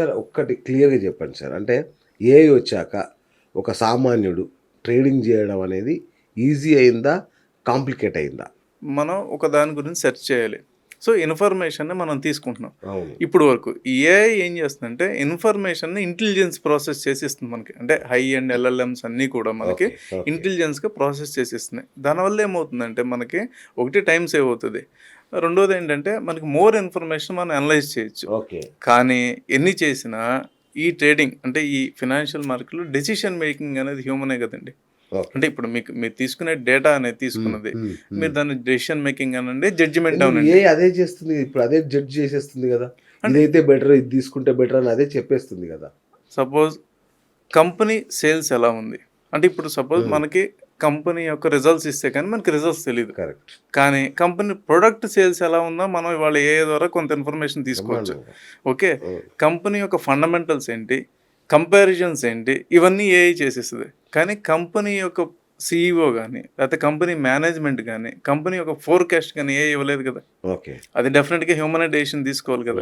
Sir ఒక్కటి క్లియర్గా చెప్పండి సార్. అంటే ఏఐ వచ్చాక ఒక సామాన్యుడు ట్రేడింగ్ చేయడం అనేది ఈజీ అయిందా కాంప్లికేట్ అయిందా? మనం ఒక దాని గురించి సెర్చ్ చేయాలి. సో ఇన్ఫర్మేషన్ని మనం తీసుకుంటున్నాం. ఇప్పుడు వరకు ఏఐ ఏం చేస్తుందంటే ఇన్ఫర్మేషన్ని ఇంటెలిజెన్స్ ప్రాసెస్ చేసిస్తుంది మనకి. అంటే హై అండ్ ఎల్ఎల్ఎంస్ అన్నీ కూడా మనకి. ఇంటెలిజెన్స్గా ప్రాసెస్ చేసిస్తున్నాయి దానివల్ల ఏమవుతుందంటే మనకి ఒకటి టైం సేవ్ అవుతుంది. రెండోది ఏంటంటే మనకి మోర్ ఇన్ఫర్మేషన్ మనం అనలైజ్ చేయొచ్చు. ఓకే. కానీ ఎన్ని చేసినా ఈ ట్రేడింగ్ అంటే ఈ ఫినాన్షియల్ మార్కెట్లో డెసిషన్ మేకింగ్ అనేది హ్యూమనే కదండి. అంటే ఇప్పుడు మీకు మీరు తీసుకునే డేటా అనేది తీసుకున్నది. మీరు దాన్ని డెసిషన్ మేకింగ్ అనండి జడ్జిమెంట్ అవునండి అదే చేస్తుంది? ఇప్పుడు అదే జడ్జ్ చేసేస్తుంది కదా. ఇదైతే బెటర్ ఇది తీసుకుంటే బెటర్ అని అదే చెప్పేస్తుంది కదా. సపోజ్ కంపెనీ సేల్స్ ఎలా ఉంది? అంటే ఇప్పుడు సపోజ్ మనకి కంపెనీ యొక్క రిజల్ట్స్ ఇస్తే కానీ మనకి రిజల్ట్స్ తెలియదు కరెక్ట్ కానీ కంపెనీ ప్రొడక్ట్ సేల్స్ ఎలా ఉందో మనం ఇవాళ ఏ ద్వారా కొంత ఇన్ఫర్మేషన్ తీసుకోవచ్చు. ఓకే? కంపెనీ యొక్క ఫండమెంటల్స్ ఏంటి? కంపారిజన్స్ ఏంటి? ఇవన్నీ ఏఐ చేసేస్తుంది. కానీ కంపెనీ యొక్క సిఇఓ కానీ లేకపోతే కంపెనీ మేనేజ్మెంట్ కానీ కంపెనీ యొక్క ఫోర్కాస్ట్ కానీ ఏ ఇవ్వలేదు కదా. ఓకే. అది డెఫినెట్గా హ్యూమన్ డెసిషన్ తీసుకోవాలి కదా.